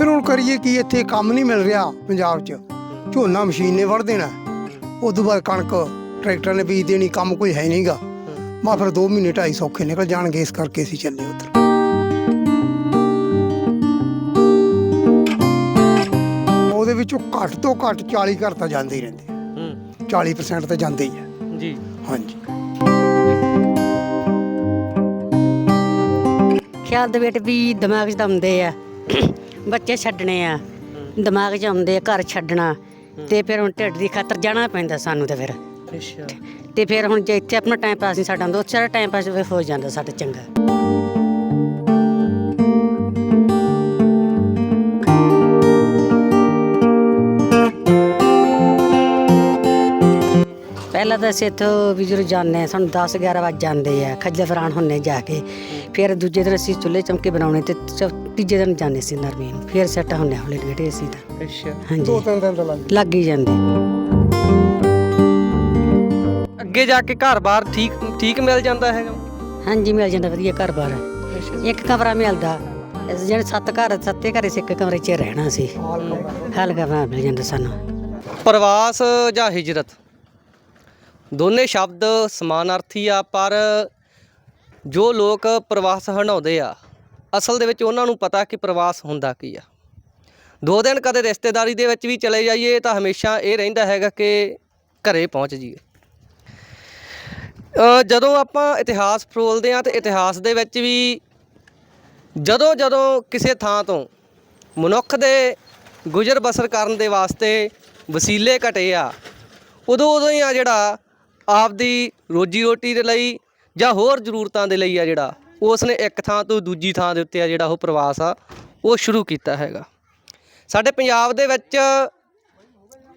ਫਿਰ ਹੁਣ ਕਰੀਏ ਕੀ ਇੱਥੇ ਕੰਮ ਨਹੀਂ ਮਿਲ ਰਿਹਾ ਪੰਜਾਬ 'ਚ। ਝੋਨਾ ਮਸ਼ੀਨ ਨੇ ਵੜ ਦੇਣਾ। ਉਸ ਤੋਂ ਬਾਅਦ ਕਣਕ ਟਰੈਕਟਰ ਨੇ ਬੀਜ ਦੇਣੀ ਕੰਮ ਕੋਈ ਹੈ ਨਹੀਂਗਾ। ਮਾ ਫਿਰ 2 ਮਹੀਨੇ ਢਾਈ ਸੌਖੇ ਨਿਕਲ ਜਾਣਗੇ ਇਸ ਕਰਕੇ ਅਸੀਂ ਚੱਲੇ ਉਧਰ। ਉਹਦੇ ਵਿੱਚੋਂ ਘੱਟ ਤੋਂ ਘੱਟ 40 ਘਰ ਤਾਂ ਜਾਂਦੇ ਹੀ ਰਹਿੰਦੇ ਹੂੰ। 40% ਤਾਂ ਜਾਂਦੇ ਹੀ ਆ। ਜੀ। ਹਾਂਜੀ। ਖਿਆਲ ਦੇ ਵਿੱਚ ਵੀ ਦਿਮਾਗ 'ਚ ਤਾਂ ਆਉਂਦੇ ਆ। ਬੱਚੇ ਛੱਡਣੇ ਆ। ਦਿਮਾਗ 'ਚ ਆਉਂਦੇ ਆ ਘਰ ਛੱਡਣਾ। ਤੇ ਫਿਰ ਹੁਣ ਢਿੱਡ ਦੀ ਖਾਤਰ ਜਾਣਾ ਪੈਂਦਾ ਸਾਨੂੰ ਤੇ ਫਿਰ। ਅੱਛਾ। ਤੇ ਫਿਰ ਹੁਣ ਜੇ ਇੱਥੇ ਆਪਣਾ ਟਾਈਮ ਪਾਸ ਨਹੀਂ ਸਾਡਾ ਹੁੰਦਾ ਉੱਥੇ ਸਾਡਾ ਟਾਈਮ ਪਾਸ ਹੋ ਜਾਂਦਾ ਸਾਡਾ ਚੰਗਾ। ਪਹਿਲਾਂ ਤਾਂ ਅਸੀਂ ਇੱਥੋਂ ਵੀ ਜਦੋਂ ਜਾਂਦੇ ਹਾਂ ਸਾਨੂੰ 10 11 ਵਜੇ ਜਾਂਦੇ ਆ ਖੱਜਲ ਫਰਾਨ ਹੁੰਨੇ ਜਾ ਕੇ। ਫਿਰ ਦੂਜੇ ਦਿਨ ਅਸੀਂ ਚੁੱਲ੍ਹੇ ਚਮਕੇ ਬਣਾਉਣੇ ਤੇ ਚੌ- ਤੀਜੇ ਦਿਨ ਜਾਂਦੇ ਸੀ ਨਰਮੀ ਨੂੰ। ਫਿਰ ਸੈੱਟ ਹੁੰਨੇ ਹੌਲੀ ਹੌਲੀ ਅਸੀਂ ਤਾਂ। ਅੱਛਾ। ਹਾਂਜੀ। ਦੋ ਤਿੰਨ ਦਿਨ ਤਾਂ ਲੱਗ ਲੱਗ ਹੀ ਜਾਂਦੇ। ਅੱਗੇ ਜਾ ਕੇ ਘਰ-ਬਾਰ ਠੀਕ ਠੀਕ ਮਿਲ ਜਾਂਦਾ ਹੈਗਾ? ਹਾਂਜੀ ਮਿਲ ਜਾਂਦਾ ਵਧੀਆ ਘਰ-ਬਾਰ ਇੱਕ ਕਮਰਾ ਮਿਲਦਾ। ਜਿਹੜੇ ਸੱਤ ਘਰ ਸੱਤੇ ਘਰੇ ਸੀ ਇੱਕ ਕਮਰੇ 'ਚ ਰਹਿਣਾ ਸੀ। ਹਲ ਕਮਰਾ ਮਿਲ ਜਾਂਦਾ ਸਾਨੂੰ। ਪ੍ਰਵਾਸ ਜਾਂ ਹਿਜਰਤ? ਦੋਨੇ ਸ਼ਬਦ ਸਮਾਨਾਰਥੀ ਆ, ਪਰ ਜੋ ਲੋਕ ਪ੍ਰਵਾਸ ਹਣਾਉਂਦੇ ਆ, ਅਸਲ ਦੇ ਵਿੱਚ ਉਹਨਾਂ ਨੂੰ ਪਤਾ ਕਿ ਪ੍ਰਵਾਸ ਹੁੰਦਾ ਕੀ ਆ। ਦੋ ਦਿਨ ਕਦੇ ਰਿਸ਼ਤੇਦਾਰੀ ਦੇ ਵਿੱਚ ਵੀ ਚਲੇ ਜਾਈਏ ਤਾਂ ਹਮੇਸ਼ਾ ਇਹ ਰਹਿੰਦਾ ਹੈਗਾ ਕਿ ਘਰੇ ਪਹੁੰਚ ਜਾਈਏ। ਜਦੋਂ ਆਪਾਂ ਇਤਿਹਾਸ ਫਰੋਲਦੇ ਆ ਤੇ ਇਤਿਹਾਸ ਦੇ ਵਿੱਚ ਵੀ ਜਦੋਂ ਜਦੋਂ ਕਿਸੇ ਥਾਂ ਤੋਂ ਮਨੁੱਖ ਦੇ ਗੁਜ਼ਰ ਬਸਰ ਕਰਨ ਦੇ ਵਾਸਤੇ ਵਸੀਲੇ ਘਟੇ ਆ, ਉਦੋਂ ਉਦੋਂ ਹੀ ਆ ਜਿਹੜਾ ਆਪਦੀ ਰੋਜੀ ਰੋਟੀ ਦੇ ਲਈ ਜਾਂ ਹੋਰ ਜ਼ਰੂਰਤਾਂ ਦੇ ਲਈ ਆ ਜਿਹੜਾ ਉਸ ਨੇ ਇੱਕ ਥਾਂ ਤੋਂ ਦੂਜੀ ਥਾਂ ਦੇ ਉੱਤੇ ਆ ਜਿਹੜਾ ਉਹ ਪ੍ਰਵਾਸ ਆ, ਉਹ ਸ਼ੁਰੂ ਕੀਤਾ ਹੈਗਾ। ਸਾਡੇ ਪੰਜਾਬ ਦੇ ਵਿੱਚ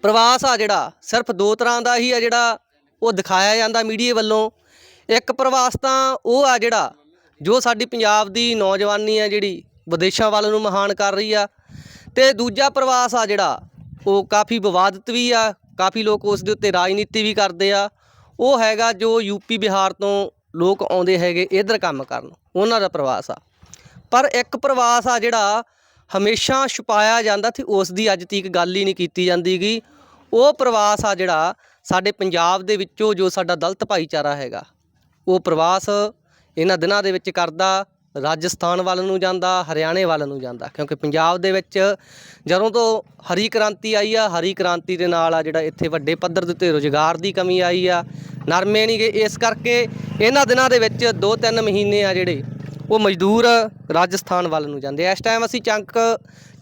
ਪ੍ਰਵਾਸ ਆ ਜਿਹੜਾ, ਸਿਰਫ ਦੋ ਤਰ੍ਹਾਂ ਦਾ ਹੀ ਆ ਜਿਹੜਾ ਉਹ ਦਿਖਾਇਆ ਜਾਂਦਾ ਮੀਡੀਆ ਵੱਲੋਂ। ਇੱਕ ਪ੍ਰਵਾਸ ਤਾਂ ਉਹ ਆ ਜਿਹੜਾ, ਜੋ ਸਾਡੀ ਪੰਜਾਬ ਦੀ ਨੌਜਵਾਨੀ ਆ ਜਿਹੜੀ ਵਿਦੇਸ਼ਾਂ ਵੱਲ ਨੂੰ ਮਹਾਨ ਕਰ ਰਹੀ ਆ, ਤੇ ਦੂਜਾ ਪ੍ਰਵਾਸ ਆ ਜਿਹੜਾ, ਉਹ ਕਾਫੀ ਵਿਵਾਦਿਤ ਵੀ ਆ, ਕਾਫੀ ਲੋਕ ਉਸ ਦੇ ਉੱਤੇ ਰਾਜਨੀਤੀ ਵੀ ਕਰਦੇ ਆ ਉਹ ਹੈਗਾ ਜੋ ਯੂਪੀ ਬਿਹਾਰ ਤੋਂ ਲੋਕ ਆਉਂਦੇ ਹੈਗੇ ਇਧਰ ਕੰਮ ਕਰਨ, ਉਹਨਾਂ ਦਾ ਪ੍ਰਵਾਸ ਆ। ਪਰ ਇੱਕ ਪ੍ਰਵਾਸ ਆ ਜਿਹੜਾ ਹਮੇਸ਼ਾ ਛੁਪਾਇਆ ਜਾਂਦਾ ਤੇ ਉਸ ਦੀ ਅੱਜ ਤੀਕ ਗੱਲ ਹੀ ਨਹੀਂ ਕੀਤੀ ਜਾਂਦੀਗੀ। ਉਹ ਪ੍ਰਵਾਸ ਆ ਜਿਹੜਾ ਸਾਡੇ ਪੰਜਾਬ ਦੇ ਵਿੱਚੋਂ ਜੋ ਸਾਡਾ ਦਲਤ ਭਾਈਚਾਰਾ ਹੈਗਾ, ਉਹ ਪ੍ਰਵਾਸ ਇਹਨਾਂ ਦਿਨਾਂ ਦੇ ਵਿੱਚ ਕਰਦਾ ਰਾਜਸਥਾਨ ਵੱਲ ਨੂੰ ਜਾਂਦਾ, ਹਰਿਆਣੇ ਵੱਲ ਨੂੰ ਜਾਂਦਾ, ਕਿਉਂਕਿ ਪੰਜਾਬ ਦੇ ਵਿੱਚ ਜਦੋਂ ਤੋਂ ਹਰੀ ਕ੍ਰਾਂਤੀ ਆਈ ਆ, ਹਰੀ ਕ੍ਰਾਂਤੀ ਦੇ ਨਾਲ ਆ ਜਿਹੜਾ ਇੱਥੇ ਵੱਡੇ ਪੱਧਰ ਦੇ ਉੱਤੇ ਰੁਜ਼ਗਾਰ ਦੀ ਕਮੀ ਆਈ ਆ, ਨਰਮੇ ਨਹੀਂ ਗਏ ਇਸ ਕਰਕੇ ਇਹਨਾਂ ਦਿਨਾਂ ਦੇ ਵਿੱਚ 2-3 ਮਹੀਨੇ ਆ ਜਿਹੜੇ, ਉਹ ਮਜ਼ਦੂਰ ਰਾਜਸਥਾਨ ਵੱਲ ਨੂੰ ਜਾਂਦੇ ਆ। ਇਸ ਟਾਈਮ ਅਸੀਂ ਚੰਕ,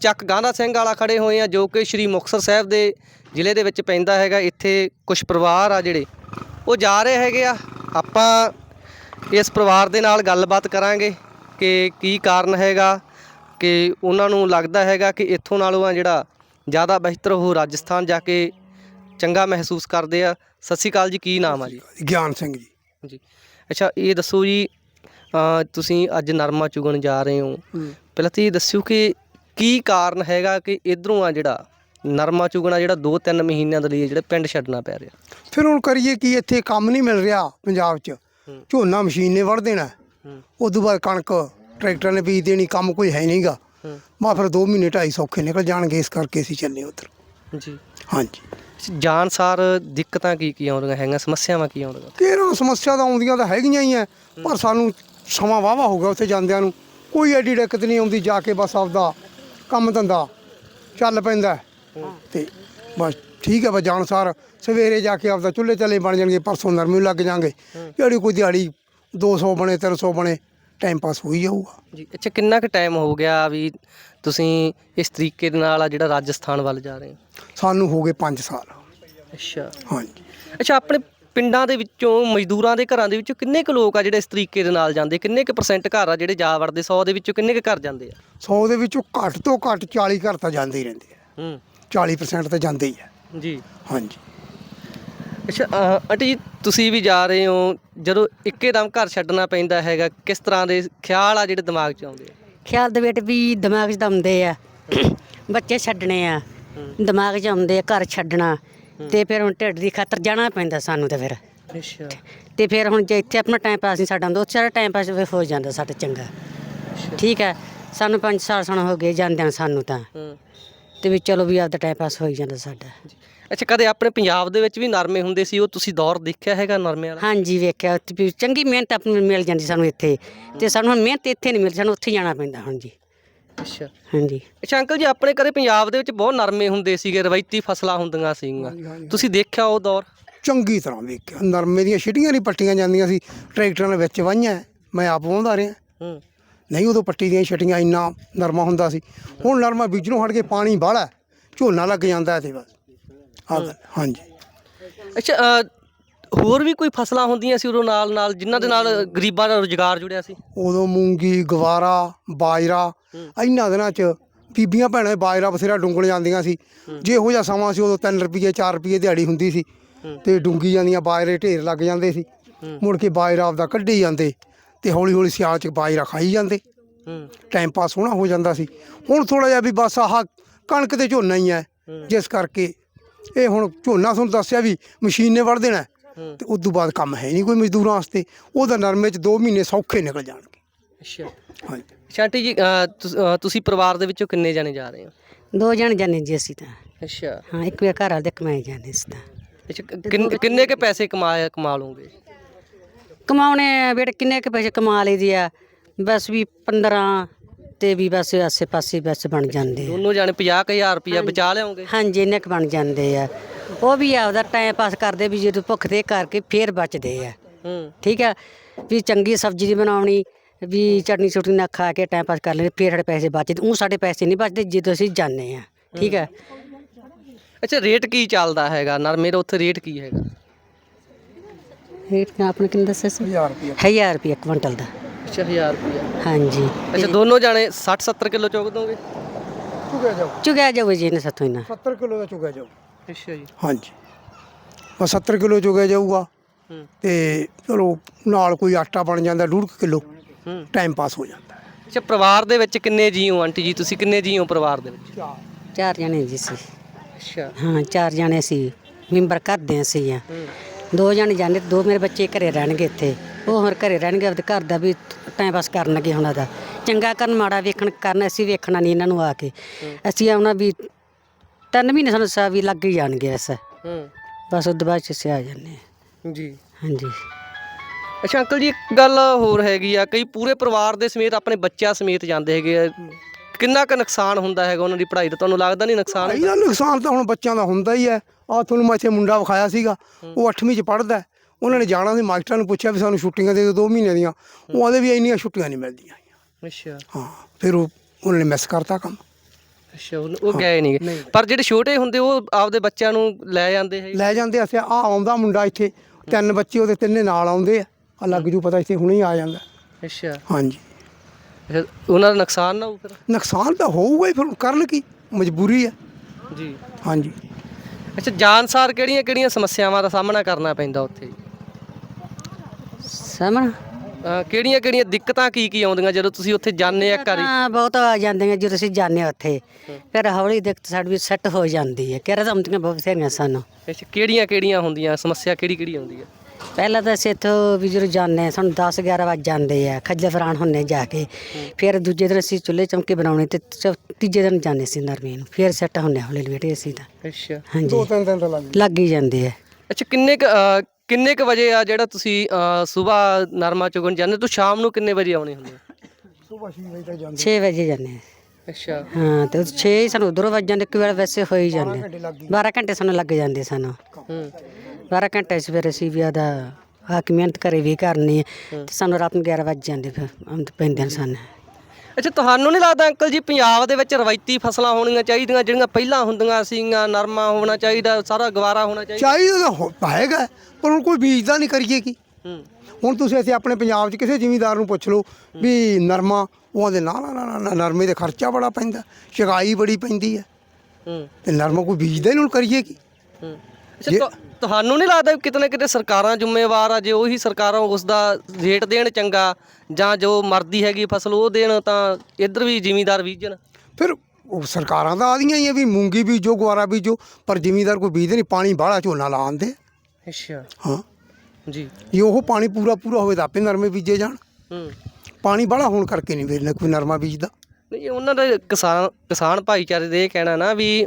ਚੱਕ ਗਾਂਧਾ ਸਿੰਘ ਵਾਲਾ ਖੜੇ ਹੋਏ ਆ, ਜੋ ਕਿ ਸ਼੍ਰੀ ਮੁਕਤਸਰ ਸਾਹਿਬ ਦੇ ਜ਼ਿਲ੍ਹੇ ਦੇ ਵਿੱਚ ਪੈਂਦਾ ਹੈਗਾ, ਇੱਥੇ ਕੁਝ ਪਰਿਵਾਰ ਆ ਜਿਹੜੇ, ਉਹ ਜਾ ਰਹੇ ਹੈਗੇ ਆ। ਆਪਾਂ ਇਸ ਪਰਿਵਾਰ ਦੇ ਨਾਲ ਗੱਲਬਾਤ ਕਰਾਂਗੇ। ਕਿ ਕੀ ਕਾਰਨ ਹੈਗਾ ਕਿ ਉਹਨਾਂ ਨੂੰ ਲੱਗਦਾ ਹੈਗਾ ਕਿ ਇੱਥੋਂ ਨਾਲੋਂ ਆ ਜਿਹੜਾ ਜ਼ਿਆਦਾ ਬਿਹਤਰ ਉਹ ਰਾਜਸਥਾਨ ਜਾ ਕੇ ਚੰਗਾ ਮਹਿਸੂਸ ਕਰਦੇ ਆ। ਸਤਿ ਸ਼੍ਰੀ ਅਕਾਲ ਜੀ ਕੀ ਨਾਮ ਆ ਜੀ? ਗਿਆਨ ਸਿੰਘ ਜੀ। ਜੀ। ਅੱਛਾ ਇਹ ਦੱਸੋ ਜੀ ਤੁਸੀਂ ਅੱਜ ਨਰਮਾ ਚੁਗਣ ਜਾ ਰਹੇ ਹੋ। ਪਹਿਲਾਂ ਤਾਂ ਇਹ ਦੱਸਿਓ ਕਿ ਕੀ ਕਾਰਨ ਹੈਗਾ ਕਿ ਇਧਰੋਂ ਆ ਜਿਹੜਾ ਨਰਮਾ ਚੁਗਣਾ ਜਿਹੜਾ 2-3 ਮਹੀਨਿਆਂ ਦੇ ਲਈ ਜਿਹੜਾ ਪਿੰਡ ਛੱਡਣਾ ਪੈ ਰਿਹਾ? ਫਿਰ ਹੁਣ ਕਰੀਏ ਕੀ ਇੱਥੇ ਕੰਮ ਨਹੀਂ ਮਿਲ ਰਿਹਾ ਪੰਜਾਬ 'ਚ। ਝੋਨਾ ਮਸ਼ੀਨ ਨੇ ਵੜ ਦੇਣਾ। ਤੋਂ ਬਾਅਦ ਕਣਕ ਟਰੈਕਟਰ ਨੇ ਬੀਜ ਦੇਣੀ ਕੰਮ ਕੋਈ ਹੈ ਨਹੀਂਗਾ ਮਾ ਫਿਰ 2 ਮਹੀਨੇ ਢਾਈ ਸੌਖੇ ਨਿਕਲ ਜਾਣਗੇ ਇਸ ਕਰਕੇ ਅਸੀਂ ਚੱਲੇ ਉਧਰ। ਜੀ। ਹਾਂਜੀ। ਜਾਨਸਾਰ ਦਿੱਕਤਾਂ ਕੀ ਕੀ ਆਉਂਦੀਆਂ ਹੈਗੀਆਂ ਸਮੱਸਿਆਵਾਂ ਕੀ ਆਉਂਦੀਆਂ? ਕਿਹੜਾ ਸਮੱਸਿਆ ਤਾਂ ਆਉਂਦੀਆਂ ਤਾਂ ਹੈਗੀਆਂ ਹੀ ਐ ਪਰ ਸਾਨੂੰ ਸਮਾਂ ਵਾਵਾ ਹੋ ਗਿਆ ਉੱਥੇ ਜਾਂਦਿਆਂ ਨੂੰ। ਕੋਈ ਐਡੀ ਦਿੱਕਤ ਨਹੀਂ ਆਉਂਦੀ ਜਾ ਕੇ ਬਸ ਆਪਦਾ ਕੰਮ ਧੰਦਾ ਚੱਲ ਪੈਂਦਾ। ਤੇ ਬਸ ਠੀਕ ਹੈ ਬਸ ਜਾਣਸਾਰ ਸਵੇਰੇ ਜਾ ਕੇ ਆਪਦਾ ਚੁੱਲ੍ਹੇ ਚੱਲੇ ਬਣ ਜਾਣਗੇ ਪਰਸੋਂ ਨਰਮੀ ਲੱਗ ਜਾਾਂਗੇ। ਜਿਹੜੀ ਕੋਈ ਦਿਹਾੜੀ 200 ਬਣੇ 300 ਬਣੇ ਟਾਈਮ ਪਾਸ ਹੋਈ ਜਾਊਗਾ। ਜੀ ਅੱਛਾ ਕਿੰਨਾ ਕੁ ਟਾਈਮ ਹੋ ਗਿਆ ਵੀ ਤੁਸੀਂ ਇਸ ਤਰੀਕੇ ਦੇ ਨਾਲ ਆ ਜਿਹੜਾ ਰਾਜਸਥਾਨ ਵੱਲ ਜਾ ਰਹੇ ਹੋ? ਸਾਨੂੰ ਹੋ ਗਏ 5 ਸਾਲ। ਅੱਛਾ। ਹਾਂਜੀ। ਅੱਛਾ ਆਪਣੇ ਪਿੰਡਾਂ ਦੇ ਵਿੱਚੋਂ ਮਜ਼ਦੂਰਾਂ ਦੇ ਘਰਾਂ ਦੇ ਵਿੱਚੋਂ ਕਿੰਨੇ ਕੁ ਲੋਕ ਆ ਜਿਹੜੇ ਇਸ ਤਰੀਕੇ ਦੇ ਨਾਲ ਜਾਂਦੇ? ਕਿੰਨੇ ਕੁ ਪਰਸੈਂਟ ਘਰ ਆ ਜਿਹੜੇ ਜਾ ਵੜਦੇ? 100 ਦੇ ਵਿੱਚੋਂ ਕਿੰਨੇ ਕੁ ਘਰ ਜਾਂਦੇ ਆ? 100 ਦੇ ਵਿੱਚੋਂ ਘੱਟ ਤੋਂ ਘੱਟ 40 ਘਰ ਤਾਂ ਜਾਂਦੇ ਹੀ ਰਹਿੰਦੇ ਆ। ਹੂੰ। 40% ਤਾਂ ਜਾਂਦੇ ਹੀ ਆ। ਜੀ। ਹਾਂਜੀ। ਅੱਛਾ ਅਹ, ਆਂਟੀ ਜੀ ਤੁਸੀਂ ਵੀ ਜਾ ਰਹੇ ਹੋ। ਜਦੋਂ ਇੱਕੇਦਮ ਘਰ ਛੱਡਣਾ ਪੈਂਦਾ ਹੈਗਾ ਕਿਸ ਤਰ੍ਹਾਂ ਦੇ ਖਿਆਲ ਆ ਜਿਹੜੇ ਦਿਮਾਗ 'ਚ ਆਉਂਦੇ ਆ? ਖਿਆਲ ਦੇ ਵਿੱਚ ਵੀ ਦਿਮਾਗ 'ਚ ਤਾਂ ਆਉਂਦੇ ਆ। ਬੱਚੇ ਛੱਡਣੇ ਆ। ਦਿਮਾਗ 'ਚ ਆਉਂਦੇ ਆ ਘਰ ਛੱਡਣਾ। ਤੇ ਫਿਰ ਹੁਣ ਢਿੱਡ ਦੀ ਖਾਤਰ ਜਾਣਾ ਪੈਂਦਾ ਸਾਨੂੰ ਤੇ ਫਿਰ। ਅੱਛਾ। ਤੇ ਫਿਰ ਹੁਣ ਜੇ ਇੱਥੇ ਆਪਣਾ ਟਾਈਮ ਪਾਸ ਨਹੀਂ ਸਾਡਾ ਹੁੰਦਾ ਉੱਥੇ ਸਾਡਾ ਟਾਈਮ ਪਾਸ ਹੋ ਜਾਂਦਾ ਸਾਡਾ ਚੰਗਾ। ਠੀਕ ਹੈ ਸਾਨੂੰ 5 ਸਾਲ ਸਣ ਹੋ ਗਏ ਜਾਂਦਿਆਂ ਸਾਨੂੰ ਤਾਂ। ਹੂੰ। ਤੇ ਵੀ ਚਲੋ ਵੀ ਆਪਦਾ ਟਾਈਮ ਪਾਸ ਹੋਈ ਜਾਂਦਾ ਸਾਡਾ। ਅੱਛਾ ਕਦੇ ਆਪਣੇ ਪੰਜਾਬ ਦੇ ਵਿੱਚ ਵੀ ਨਰਮੇ ਹੁੰਦੇ ਸੀ? ਉਹ ਤੁਸੀਂ ਦੌਰ ਦੇਖਿਆ ਹੈਗਾ ਨਰਮੇ ਵਾਲਾ? ਹਾਂਜੀ ਵੇਖਿਆ ਉੱਥੇ ਵੀ ਚੰਗੀ ਮਿਹਨਤ ਆਪਣੀ ਮਿਲ ਜਾਂਦੀ ਸਾਨੂੰ ਇੱਥੇ। ਤੇ ਸਾਨੂੰ ਹੁਣ ਮਿਹਨਤ ਇੱਥੇ ਨਹੀਂ ਮਿਲਦੀ ਸਾਨੂੰ ਉੱਥੇ ਜਾਣਾ ਪੈਂਦਾ ਹੁਣ ਜੀ ਅੱਛਾ। ਹਾਂਜੀ। ਅੱਛਾ ਅੰਕਲ ਜੀ ਆਪਣੇ ਘਰੇ ਪੰਜਾਬ ਦੇ ਵਿੱਚ ਬਹੁਤ ਨਰਮੇ ਹੁੰਦੇ ਸੀਗੇ ਰਵਾਇਤੀ ਫਸਲਾਂ ਹੁੰਦੀਆਂ ਸੀਗੀਆਂ। ਤੁਸੀਂ ਦੇਖਿਆ ਉਹ ਦੌਰ? ਚੰਗੀ ਤਰ੍ਹਾਂ ਵੇਖਿਆ। ਨਰਮੇ ਦੀਆਂ ਛਿਟੀਆਂ ਨਹੀਂ ਪੱਟੀਆਂ ਜਾਂਦੀਆਂ ਸੀ ਟਰੈਕਟਰਾਂ ਦੇ ਵਿੱਚ ਵਾਹੀਆਂ। ਮੈਂ ਆਪ ਵਾਹੁੰਦਾ ਰਿਹਾ। ਹੂੰ। ਨਹੀਂ ਉਦੋਂ ਪੱਟੀ ਦੀਆਂ ਛਟੀਆਂ ਇੰਨਾ ਨਰਮਾ ਹੁੰਦਾ ਸੀ। ਹੁਣ ਨਰਮਾ ਬੀਜਣੋਂ ਹਟ ਕੇ ਪਾਣੀ ਬਾਹਲਾ ਝੋਨਾ ਲੱਗ ਜਾਂਦਾ ਤੇ ਬਸ। ਆ ਗੱਲ ਹਾਂਜੀ। ਅੱਛਾ ਅ, ਹੋਰ ਵੀ ਕੋਈ ਫਸਲਾਂ ਹੁੰਦੀਆਂ ਸੀ ਉਦੋਂ ਨਾਲ ਨਾਲ ਜਿਨ੍ਹਾਂ ਦੇ ਨਾਲ ਗਰੀਬਾਂ ਦਾ ਰੁਜ਼ਗਾਰ ਜੁੜਿਆ ਸੀ? ਉਦੋਂ ਮੂੰਗੀ ਗਵਾਰਾ ਬਾਜਰਾ ਇਹਨਾਂ ਦਿਨਾਂ 'ਚ ਬੀਬੀਆਂ ਭੈਣਾਂ ਬਾਜਰਾ ਬਥੇਰਾ ਡੁੰਗਣ ਜਾਂਦੀਆਂ ਸੀ। ਜੇ ਇਹੋ ਜਿਹਾ ਸਮਾਂ ਸੀ ਉਦੋਂ 3 ਰੁਪਏ 4 ਰੁਪਏ ਦਿਹਾੜੀ ਹੁੰਦੀ ਸੀ। ਤੇ ਡੁੰਗੀ ਜਾਂਦੀਆਂ ਬਾਜਰੇ ਢੇਰ ਲੱਗ ਜਾਂਦੇ ਸੀ। ਮੁੜ ਕੇ ਬਾਜਰਾ ਆਪਦਾ ਕੱਢੀ ਜਾਂਦੇ ਤੇ ਹੌਲੀ ਹੌਲੀ ਸਿਆਲ 'ਚ ਬਾਜਰਾ ਖਾਈ ਜਾਂਦੇ। ਹੂੰ। ਟਾਈਮ ਪਾਸ ਹੋਣਾ ਹੋ ਜਾਂਦਾ ਸੀ। ਹੁਣ ਥੋੜਾ ਜਿਹਾ ਵੀ ਬਸ ਆਹ ਕਣਕ ਤੇ ਝੋਨਾ ਹੀ। ਹੈ। ਜਿਸ ਕਰਕੇ ਇਹ ਹੁਣ ਝੋਨਾ ਤੁਹਾਨੂੰ ਦੱਸਿਆ ਵੀ ਮਸ਼ੀਨ ਨੇ ਵੜ ਦੇਣਾ। ਤੇ ਉਸ ਤੋਂ ਬਾਅਦ ਕੰਮ ਹੈ ਨਹੀਂ ਕੋਈ ਮਜ਼ਦੂਰਾਂ ਵਾਸਤੇ। ਉਹਦਾ ਨਰਮੇ 'ਚ 2 ਮਹੀਨੇ ਸੌਖੇ ਨਿਕਲ ਜਾਣਗੇ। ਅੱਛਾ। ਹਾਂਜੀ। ਸ਼ਾਂਟੀ ਜੀ ਤੁਸ- ਪਰਿਵਾਰ ਦੇ ਵਿੱਚੋਂ ਕਿੰਨੇ ਜਾਣੇ ਜਾ ਰਹੇ ਹੋ? ਦੋ ਜਣ ਜਾਣੇ ਜੀ ਅਸੀਂ ਤਾਂ। ਅੱਛਾ। ਹਾਂ ਇੱਕ ਵੇ ਘਰ ਵਾਲੇ ਦੇ ਕਮਾਏ ਜਾਂਦੇ ਸੀ ਤਾਂ। ਅੱਛਾ ਕਿੰਨੇ ਕੇ ਪੈਸੇ ਕਮਾ ਕਮਾ ਲਓਗੇ? ਕਮਾਉਣੇ ਬੇਟੇ ਕਿੰਨੇ ਕੁ ਪੈਸੇ ਕਮਾ ਲਈਦੀ ਆ? ਬਸ ਵੀ 15 ਤੇ ਵੀ ਬਸ ਆਸੇ ਪਾਸੇ ਬਸ ਬਣ ਜਾਂਦੇ ਆ। ਦੋਨੋਂ ਜਾਣੇ 50000 ਰੁਪਇਆ ਬਚਾ ਲਿਆਓਗੇ ਹਾਂਜੀ ਇੰਨੇ ਕੁ ਬਣ ਜਾਂਦੇ ਆ। ਉਹ ਵੀ ਆਪਦਾ ਟਾਈਮ ਪਾਸ ਕਰਦੇ ਵੀ ਜਦੋਂ ਭੁੱਖ ਤੇ ਕਰਕੇ ਫੇਰ ਬਚਦੇ ਆ। ਹੂੰ। ਠੀਕ ਆ? ਵੀ ਚੰਗੀ ਸਬਜ਼ੀ ਦੀ ਬਣਾਉਣੀ ਵੀ ਚਟਨੀ ਚੁਟਨੀ ਨਾਲ ਖਾ ਕੇ ਟਾਈਮ ਪਾਸ ਕਰ ਲੈਂਦੇ ਫੇਰ ਸਾਡੇ ਪੈਸੇ ਬਚਦੇ। ਉਹ ਸਾਡੇ ਪੈਸੇ ਨਹੀਂ ਬਚਦੇ ਜਦੋਂ ਅਸੀਂ ਜਾਂਦੇ ਆ। ਠੀਕ ਆ? ਅੱਛਾ ਰੇਟ ਕੀ ਚੱਲਦਾ ਹੈਗਾ? ਨਰਮੇ ਦਾ ਉੱਥੇ ਰੇਟ ਕੀ ਹੈਗਾ? ਰੇਟ ਆਪਣੇ ਕਿੰਨੇ ਦੱਸਿਆ ਸੀ? 1000 ਰੁਪਏ 1000 ਰੁਪਏ ਕੁਇੰਟਲ ਦਾ। ਅੱਛਾ 1000 ਰੁਪਇਆ ਹਾਂਜੀ। ਅੱਛਾ ਦੋਨੋਂ ਜਾਣੇ 60 70 ਕਿਲੋ ਚੁੱਕ ਦੋਗੇ? ਚੁਗਿਆ ਜਾਓ ਚੁਗਿਆ ਜਾਵੇ ਜੀ ਇਹਨਾਂ ਸਾਥੋਂ ਇਹਨਾਂ। 70 ਕਿਲੋ ਦਾ ਚੁਗਿਆ ਜਾਓ ਅੱਛਾ ਜੀ। ਹਾਂਜੀ। ਬਸ 70 ਕਿਲੋ ਚੁਗਿਆ ਜਾਊਗਾ। ਤੇ ਚਲੋ ਨਾਲ ਕੋਈ ਆਟਾ ਬਣ ਜਾਂਦਾ ਡੂਢ ਕੁ ਕਿਲੋ। ਹੂੰ। ਟਾਈਮ ਪਾਸ ਹੋ ਜਾਂਦਾ। ਅੱਛਾ ਪਰਿਵਾਰ ਦੇ ਵਿੱਚ ਕਿੰਨੇ ਜੀ ਹੋ ਆਂਟੀ ਜੀ? ਤੁਸੀਂ ਕਿੰਨੇ ਜੀ ਹੋ ਪਰਿਵਾਰ ਦੇ ਵਿੱਚ? ਚਾਰ। ਜਣੇ ਜੀ ਸੀ। ਅੱਛਾ। ਹਾਂ ਚਾਰ ਜਣੇ ਸੀ। ਮੈਂਬਰ ਕਰਦੇ ਅਸੀਂ ਆ। ਹੂੰ। ਦੋ ਜਣੇ ਜਾਂਦੇ ਦੋ ਮੇਰੇ ਬੱਚੇ ਘਰੇ ਰਹਿਣਗੇ ਇੱਥੇ। ਉਹ ਹੋਰ ਘਰੇ ਰਹਿਣਗੇ ਆਪਦੇ ਘਰ ਦਾ ਵੀ ਟਾਈਮ ਪਾਸ ਕਰਨਗੇ ਉਹਨਾਂ ਦਾ ਚੰਗਾ ਕਰਨ ਮਾੜਾ ਵੇਖਣ ਕਰਨ ਅਸੀਂ ਵੇਖਣਾ ਨਹੀਂ ਇਹਨਾਂ ਨੂੰ ਆ ਕੇ। ਅਸੀਂ ਆਉਣਾ ਵੀ ਤਿੰਨ ਮਹੀਨੇ ਸਾਨੂੰ ਸਾ ਵੀ ਲੱਗ ਹੀ ਜਾਣਗੇ ਬਸ ਹੂੰ। ਬਸ ਉਸ ਤੋਂ ਬਾਅਦ 'ਚ ਅਸੀਂ ਆ ਜਾਂਦੇ ਹਾਂ। ਜੀ। ਹਾਂਜੀ। ਅੱਛਾ ਅੰਕਲ ਜੀ ਇੱਕ ਗੱਲ ਹੋਰ ਹੈਗੀ ਆ ਕਈ ਪੂਰੇ ਪਰਿਵਾਰ ਦੇ ਸਮੇਤ ਆਪਣੇ ਬੱਚਿਆਂ ਸਮੇਤ ਜਾਂਦੇ ਹੈਗੇ ਆ। ਕਿੰਨਾ ਕੁ ਨੁਕਸਾਨ ਹੁੰਦਾ ਹੈਗਾ ਉਹਨਾਂ ਦੀ ਪੜ੍ਹਾਈ ਦਾ? ਤੁਹਾਨੂੰ ਲੱਗਦਾ ਨਹੀਂ ਨੁਕਸਾਨ ਇਹਦਾ ਨੁਕਸਾਨ ਤਾਂ ਹੁਣ ਬੱਚਿਆਂ ਦਾ ਹੁੰਦਾ ਹੀ ਹੈ। ਆ ਤੁਹਾਨੂੰ ਮੈਂ ਇੱਥੇ ਮੁੰਡਾ ਵਿਖਾਇਆ ਸੀਗਾ ਉਹ 8ਵੀਂ ਚ ਪੜ੍ਹਦਾ ਹੈ। ਉਹਨਾਂ ਨੇ ਜਾਣਾ ਸੀ ਮਾਸਟਰਾਂ ਨੂੰ ਪੁੱਛਿਆ ਵੀ ਸਾਨੂੰ ਛੁੱਟੀਆਂ ਦੇ ਦਿਓ 2 ਮਹੀਨੇ ਦੀਆਂ। ਉਹ ਆਦੇ ਵੀ ਇੰਨੀਆਂ ਛੁੱਟੀਆਂ ਨਹੀਂ ਮਿਲਦੀਆਂ ਅੱਛਾ। ਹਾਂ ਫਿਰ ਉਹ ਉਹਨਾਂ ਨੇ ਮਿਸ ਕਰਤਾ ਕੰਮ। ਅੱਛਾ ਉਹ ਗਏ ਨਹੀਂਗੇ ਪਰ ਜਿਹੜੇ ਛੋਟੇ ਹੁੰਦੇ ਉਹ ਆਪਦੇ ਬੱਚਿਆਂ ਨੂੰ ਲੈ ਜਾਂਦੇ ਹੈ ਲੈ ਜਾਂਦੇ ਅਸੀਂ ਆ ਆਉਂਦਾ ਮੁੰਡਾ ਇੱਥੇ। ਤਿੰਨ ਬੱਚੇ ਉਹਦੇ ਤਿੰਨੇ ਨਾਲ ਆਉਂਦੇ ਆ। ਆ ਲੱਗ ਜੂ ਪਤਾ ਇੱਥੇ ਹੁਣੇ ਹੀ ਆ ਜਾਂਦਾ। ਅੱਛਾ। ਹਾਂਜੀ। ਉਹਨਾਂ ਦਾ ਨੁਕਸਾਨ ਨਾ ਹੋ ਫਿਰ? ਨੁਕਸਾਨ ਤਾਂ ਹੋਊਗਾ ਹੀ ਫਿਰ ਕਰਨ ਕੀ? ਮਜਬੂਰੀ ਹੈ ਜੀ। ਹਾਂਜੀ। ਅੱਛਾ ਜਾਨਸਾਰ ਕਿਹੜੀਆਂ ਕਿਹੜੀਆਂ ਸਮੱਸਿਆਵਾਂ ਦਾ ਸਾਹਮਣਾ ਕਰਨਾ ਪੈਂਦਾ ਉੱਥੇ? ਸਮਝ ਕਿਹੜੀਆਂ ਕਿਹੜੀਆਂ ਦਿੱਕਤਾਂ ਕੀ ਕੀ ਆਉਂਦੀਆਂ ਜਦੋਂ ਤੁਸੀਂ ਉੱਥੇ ਜਾਂਦੇ ਆ ਘਰ ਹਾਂ? ਬਹੁਤ ਆ ਜਾਂਦੀਆਂ ਜਦੋਂ ਅਸੀਂ ਜਾਂਦੇ ਹਾਂ ਉੱਥੇ। ਫਿਰ ਹੌਲੀ ਦਿੱਕਤ ਸਾਡੀ ਵੀ ਸੈੱਟ ਹੋ ਜਾਂਦੀ ਹੈ। ਕਿਹੜਾ ਤਾਂ ਬਹੁਤ ਸਾਰੀਆਂ ਸਾਨੂੰ। ਅੱਛਾ ਕਿਹੜੀਆਂ ਕਿਹੜੀਆਂ ਹੁੰਦੀਆਂ? ਸਮੱਸਿਆ ਕਿਹੜੀ ਕਿਹੜੀ ਆਉਂਦੀ ਹੈ? ਪਹਿਲਾਂ ਤਾਂ ਅਸੀਂ ਇੱਥੋਂ ਵੀ ਜਦੋਂ ਜਾਂਦੇ ਹਾਂ ਸਾਨੂੰ 10 11 ਵਜੇ ਜਾਂਦੇ ਆ ਖੱਜਲ ਫਰਾਨ ਹੁੰਨੇ ਜਾ ਕੇ। ਫਿਰ ਦੂਜੇ ਦਿਨ ਅਸੀਂ ਚੁੱਲ੍ਹੇ ਚੌਂਕੇ ਬਣਾਉਣੇ ਤੇ ਚ- ਤੀਜੇ ਦਿਨ ਜਾਂਦੇ ਸੀ ਨਰਮੇ ਨੂੰ ਫਿਰ ਸੈੱਟ ਹੁੰਨੇ ਹੌਲੀ ਹੌਲੀ ਬੇਟੇ ਅਸੀਂ ਤਾਂ। ਅੱਛਾ। ਹਾਂਜੀ। ਤਿੰਨ ਦਿਨ ਤਾਂ ਲੱਗ ਲੱਗ ਹੀ ਜਾਂਦੇ ਆ। ਅੱਛਾ ਕਿੰਨੇ ਕੁ, ਅਹ, ਕਿੰਨੇ ਕ ਵਜੇ ਆ ਜਿਹੜਾ ਤੁਸੀਂ ਸਵੇਰ ਨਰਮਾ ਚੁਗਣ ਜਾਂਦੇ ਤੋਂ ਸ਼ਾਮ ਨੂੰ ਕਿੰਨੇ ਵਜੇ ਆਉਣੇ ਹੁੰਦੇ ਸਵੇਰ 6 ਵਜੇ ਤੱਕ ਜਾਂਦੇ। 6 ਵਜੇ ਜਾਂਦੇ ਆ। ਅੱਛਾ। ਹਾਂ ਤੇ 6 ਸਾਨੂੰ ਉਧਰੋਂ ਵੱਜ ਜਾਂਦੇ ਇੱਕ ਵੇਲੇ ਵੈਸੇ ਹੋ ਹੀ ਜਾਂਦੇ 12 ਘੰਟੇ ਸਾਨੂੰ ਲੱਗ ਜਾਂਦੇ ਸਾਨੂੰ। ਹੂੰ। 12 ਘੰਟੇ ਚ ਫਿਰ ਅਸੀਂ ਵੀ ਆਦਾ ਆ ਕੇ ਮਿਹਨਤ ਕਰੇ ਵੀ ਕਰਨੀ ਹੈ ਤੇ ਸਾਨੂੰ ਰਾਤ ਨੂੰ 11 ਵਜ ਜਾਂਦੇ ਫਿਰ ਅੰਤ ਪੈਂਦੇ ਨੇ ਸਾਨੂੰ। ਅੱਛਾ ਤੁਹਾਨੂੰ ਨਹੀਂ ਲੱਗਦਾ ਅੰਕਲ ਜੀ ਪੰਜਾਬ ਦੇ ਵਿੱਚ ਰਵਾਇਤੀ ਫਸਲਾਂ ਹੋਣੀਆਂ ਚਾਹੀਦੀਆਂ ਜਿਹੜੀਆਂ ਪਹਿਲਾਂ ਹੁੰਦੀਆਂ ਸੀਗੀਆਂ ਨਰਮਾ ਹੋਣਾ ਚਾਹੀਦਾ ਸਾਰਾ ਗਵਾਰਾ ਹੋਣਾ ਚਾਹੀਦਾ? ਚਾਹੀਦਾ ਤਾਂ ਹੋ- ਹੈਗਾ ਪਰ ਹੁਣ ਕੋਈ ਬੀਜਦਾ ਨਹੀਂ ਕਰੀਏ ਕੀ? ਹੂੰ। ਹੁਣ ਤੁਸੀਂ ਅਸੀਂ ਆਪਣੇ ਪੰਜਾਬ 'ਚ ਕਿਸੇ ਜ਼ਿਮੀਂਦਾਰ ਨੂੰ ਪੁੱਛ ਲਓ ਵੀ ਨਰਮਾ ਉਹਦੇ ਨਾ ਨਾ ਨਾ ਨਾ ਨਰਮੇ ਦੇ ਖਰਚਾ ਬੜਾ ਪੈਂਦਾ ਸ਼ਗਾਈ ਬੜੀ ਪੈਂਦੀ ਹੈ। ਹੂੰ। ਤੇ ਨਰਮਾ ਕੋਈ ਬੀਜਦਾ ਹੀ ਨਹੀਂ ਹੁਣ ਕਰੀਏ ਕੀ? ਹੂੰ। ਅੱਛਾ ਤੁਹਾ- ਤੁਹਾਨੂੰ ਨਹੀਂ ਲੱਗਦਾ ਵੀ ਕਿਤੇ ਨਾ ਕਿਤੇ ਸਰਕਾਰਾਂ ਜ਼ਿੰਮੇਵਾਰ ਆ? ਜੇ ਉਹੀ ਸਰਕਾਰਾਂ ਉਸ ਦਾ ਰੇਟ ਦੇਣ ਚੰਗਾ ਜਾਂ ਜੋ ਮਰਦੀ ਹੈਗੀ ਫਸਲ ਉਹ ਦੇਣ ਤਾਂ ਇੱਧਰ ਵੀ ਜ਼ਿਮੀਂਦਾਰ ਬੀਜਣ। ਫਿਰ ਉਹ ਸਰਕਾਰਾਂ ਦਾ ਆਦੀਆਂ ਹੀ ਆ ਵੀ ਮੂੰਗੀ ਬੀਜੋ ਗੁਆਰਾ ਬੀਜੋ ਪਰ ਜ਼ਿਮੀਂਦਾਰ ਕੋਈ ਬੀਜਦੇ ਨਹੀਂ ਪਾਣੀ ਬਾਹਲਾ ਝੋਨਾ ਲਾਉਂਦੇ ਅੱਛਾ। ਹਾਂ। ਜੀ। ਜੇ ਉਹ ਪਾਣੀ ਪੂਰਾ ਪੂਰਾ ਹੋਵੇ ਤਾਂ ਆਪੇ ਨਰਮੇ ਬੀਜੇ ਜਾਣ। ਹੂੰ। ਪਾਣੀ ਬਾਹਲਾ ਹੋਣ ਕਰਕੇ ਨਹੀਂ ਵੇਲੇ ਕੋਈ ਨਰਮਾ ਬੀਜਦਾ। ਨਹੀਂ ਉਹਨਾਂ ਦਾ ਕਿਸਾਨ ਕਿਸਾਨ ਭਾਈਚਾਰੇ ਦੇ ਇਹ ਕਹਿਣਾ ਨਾ ਵੀ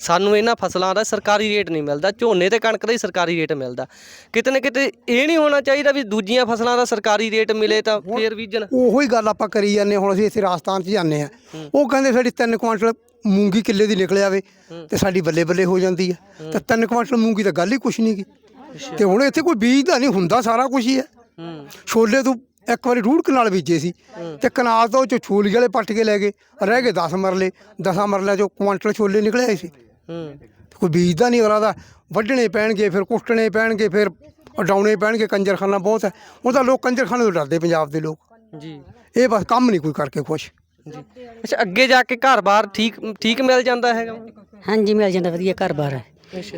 ਸਾਨੂੰ ਇਹਨਾਂ ਫਸਲਾਂ ਦਾ ਸਰਕਾਰੀ ਰੇਟ ਨਹੀਂ ਮਿਲਦਾ ਝੋਨੇ ਤੇ ਕਣਕ ਦਾ ਹੀ ਸਰਕਾਰੀ ਰੇਟ ਮਿਲਦਾ। ਕਿਤੇ ਨਾ ਕਿਤੇ ਇਹ ਨਹੀਂ ਹੋਣਾ ਚਾਹੀਦਾ ਵੀ ਦੂਜੀਆਂ ਫਸਲਾਂ ਦਾ ਸਰਕਾਰੀ ਰੇਟ ਮਿਲੇ ਤਾਂ ਫੇਰ ਬੀਜਣ ਉਹੋ ਹੀ ਗੱਲ ਆਪਾਂ ਕਰੀ ਜਾਂਦੇ ਹੁਣ ਅਸੀਂ ਇੱਥੇ ਰਾਜਸਥਾਨ 'ਚ ਜਾਂਦੇ ਆ ਉਹ ਕਹਿੰਦੇ ਸਾਡੀ 3 ਕੁਆਂਟਲ ਮੂੰਗੀ ਕਿੱਲੇ ਦੀ ਨਿਕਲ ਆਵੇ ਤੇ ਸਾਡੀ ਬੱਲੇ ਬੱਲੇ ਹੋ ਜਾਂਦੀ ਹੈ। ਤੇ 3 ਕੁਆਂਟਲ ਮੂੰਗੀ ਤਾਂ ਗੱਲ ਹੀ ਕੁਛ ਨਹੀਂ ਗੀ। ਤੇ ਹੁਣ ਇੱਥੇ ਕੋਈ ਬੀਜ ਦਾ ਨਹੀਂ ਹੁੰਦਾ ਸਾਰਾ ਕੁਝ ਹੀ ਹੈ। ਹੂੰ। ਛੋਲੇ ਤੋਂ ਇੱਕ ਵਾਰੀ ਰੂੜ ਕਨਾਲ ਬੀਜੇ ਸੀ ਤੇ ਕਨਾਲ ਤੋਂ ਚ ਛੂਲੀ ਵਾਲੇ ਪੱਟ ਕੇ ਲੈ ਗਏ ਰਹਿ ਗਏ 10 ਮਰਲੇ 10 ਮਰਲਿਆਂ ਚੋਂ ਕੁਆਂਟਲ ਛੋਲੇ ਨਿਕਲੇ ਆਏ ਸੀ। ਹੂੰ। ਕੋਈ ਬੀਜਦਾ ਨਹੀਂ ਅਗਲਾ ਦਾ ਵੱਢਣੇ ਪੈਣਗੇ ਫਿਰ ਕੁੱਟਣੇ ਪੈਣਗੇ ਫਿਰ ਉਡਾਉਣੇ ਪੈਣਗੇ ਕੰਜਰਖਾਨਾ ਬਹੁਤ ਹੈ। ਉਹਦਾ ਲੋਕ ਕੰਜਰਖਾਨੇ ਤੋਂ ਡਰਦੇ ਪੰਜਾਬ ਦੇ ਲੋਕ। ਜੀ। ਇਹ ਬਸ ਕੰਮ ਨਹੀਂ ਕੋਈ ਕਰਕੇ ਖੁਸ਼। ਜੀ। ਅੱਛਾ ਅੱਗੇ ਜਾ ਕੇ ਘਰ-ਬਾਰ ਠੀਕ ਠੀਕ ਮਿਲ ਜਾਂਦਾ ਹੈਗਾ? ਹਾਂਜੀ ਮਿਲ ਜਾਂਦਾ ਵਧੀਆ ਘਰ-ਬਾਰ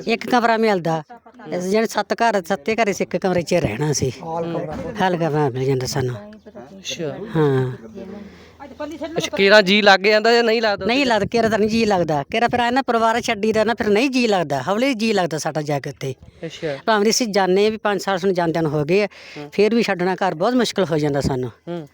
ਇੱਕ ਕਮਰਾ ਮਿਲਦਾ। ਜਿਹੜੇ ਸੱਤ ਘਰ ਸੱਤੇ ਘਰੇ ਸੀ ਇੱਕ ਕਮਰੇ 'ਚ ਰਹਿਣਾ ਸੀ। ਹਾਲ ਕਮਰਾ ਮਿਲ ਜਾਂਦਾ ਸਾਨੂੰ। ਅੱਛਾ। ਹਾਂ। ਅੱਛਾ ਕਿਹੜਾ ਜੀ ਲੱਗ ਜਾਂਦਾ ਜਾਂ ਨਹੀਂ ਲੱਗਦਾ? ਨਹੀਂ ਲੱਗਦਾ ਕਿਹੜਾ ਤਾਂ ਨਹੀਂ ਜੀ ਲੱਗਦਾ। ਕਿਹੜਾ ਫਿਰ ਆਇਆ ਨਾ ਪਰਿਵਾਰ ਛੱਡੀ ਦਾ ਨਾ ਫਿਰ ਨਹੀਂ ਜੀ ਲੱਗਦਾ। ਹੌਲੀ ਜੀ ਲੱਗਦਾ ਸਾਡਾ ਜਾ ਕੇ ਉੱਤੇ ਅੱਛਾ। ਭਾਵੇਂ ਅਸੀਂ ਜਾਣੇ ਵੀ 5 ਸਾਲ ਸਾਨੂੰ ਜਾਂਦਿਆਂ ਨੂੰ ਹੋ ਗਏ ਆ, ਫਿਰ ਵੀ ਛੱਡਣਾ ਘਰ ਬਹੁਤ ਮੁਸ਼ਕਲ ਹੋ ਜਾਂਦਾ ਸਾਨੂੰ। ਹੂੰ।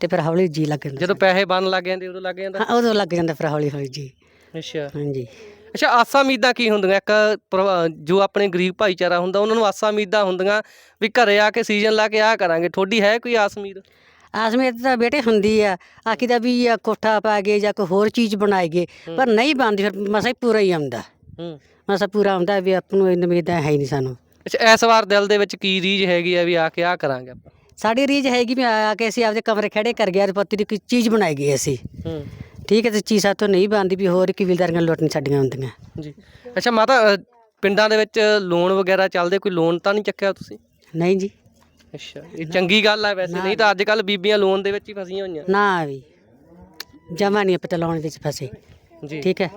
ਤੇ ਫਿਰ ਹੌਲੀ ਜੀ ਲੱਗ ਜਾਂਦਾ ਜਦੋਂ ਪੈਸੇ ਬਣ ਲੱਗ ਜਾਂਦੇ ਉਦੋਂ ਲੱਗ ਜਾਂਦਾ। ਹਾਂ ਉਦੋਂ ਲੱਗ ਜਾਂਦਾ ਫਿਰ ਹੌਲੀ ਹੌਲੀ ਜੀ। ਅੱਛਾ। ਹਾਂਜੀ। ਅੱਛਾ ਆਸਾਂ ਉਮੀਦਾਂ ਕੀ ਹੁੰਦੀਆਂ? ਇੱਕ ਪਰਿਵਾ- ਜੋ ਆਪਣੇ ਗਰੀਬ ਭਾਈਚਾਰਾ ਹੁੰਦਾ ਉਹਨਾਂ ਨੂੰ ਆਸਾਂ ਉਮੀਦਾਂ ਹੁੰਦੀਆਂ ਵੀ ਘਰੇ ਆ ਕੇ ਸੀਜ਼ਨ ਲਾ ਕੇ ਆ ਕਰਾਂਗੇ। ਤੁਹਾਡੀ ਹੈ ਕੋਈ ਆਸ ਉਮੀਦ? ਆਸਮੇਤ ਤਾਂ ਬੇਟੇ ਹੁੰਦੀ ਆ। ਆਖੀ ਦਾ ਵੀ ਆ ਕੋਠਾ ਪਾ ਕੇ ਜਾਂ ਕੋਈ ਹੋਰ ਚੀਜ਼ ਬਣਾਏਗੇ ਪਰ ਨਹੀਂ ਬਣਦੀ ਫਿਰ ਮਸਾ ਹੀ ਪੂਰਾ ਹੀ ਆਉਂਦਾ। ਹੂੰ। ਮਸਾ ਪੂਰਾ ਆਉਂਦਾ ਵੀ ਆਪ ਨੂੰ ਇੰਨੀ ਉਮੀਦਾਂ ਹੈ ਹੀ ਨਹੀਂ ਸਾਨੂੰ। ਅੱਛਾ ਇਸ ਵਾਰ ਦਿਲ ਦੇ ਵਿੱਚ ਕੀ ਰੀਝ ਹੈਗੀ ਆ ਵੀ ਆ ਕੇ ਆ ਕਰਾਂਗੇ ਆਪਾਂ? ਸਾਡੀ ਰੀਝ ਹੈਗੀ ਵੀ ਆ ਕੇ ਅਸੀਂ ਆਪਦੇ ਕਮਰੇ ਖੜੇ ਕਰ ਗਿਆ ਪੱਤੀ ਦੀ ਕੋਈ ਚੀਜ਼ ਬਣਾਏਗੀ ਅਸੀਂ। ਹੂੰ। ਠੀਕ ਹੈ ਤੇ ਚੀਜ਼ ਸਾਤੋਂ ਨਹੀਂ ਬਣਦੀ ਵੀ ਹੋਰ ਕਬੀਲਦਾਰੀਆਂ ਲੁੱਟਣ ਛੱਡੀਆਂ ਹੁੰਦੀਆਂ। ਜੀ। ਅੱਛਾ ਮਾਤਾ ਅ, ਪਿੰਡਾਂ ਦੇ ਵਿੱਚ ਲੋਨ ਵਗੈਰਾ ਚੱਲਦੇ ਕੋਈ ਲੋਨ ਤਾਂ ਨਹੀਂ ਚੱਕਿਆ ਤੁਸੀਂ? ਨਹੀਂ ਜੀ। ਅੱਛਾ ਇਹ ਚੰਗੀ ਗੱਲ ਆ ਵੈਸੇ। ਨਹੀਂ ਤਾਂ ਅੱਜ ਕੱਲ ਬੀਬੀਆਂ ਲੋਨ ਦੇ ਵਿੱਚ ਹੀ ਫਸੀਆਂ ਹੋਈਆਂ। ਨਾ ਵੀ। ਜਮਾ ਨਹੀਂ ਪਤਾ ਲਾਉਣ ਵਿੱਚ ਫਸੇ। ਜੀ। ਠੀਕ ਹੈ।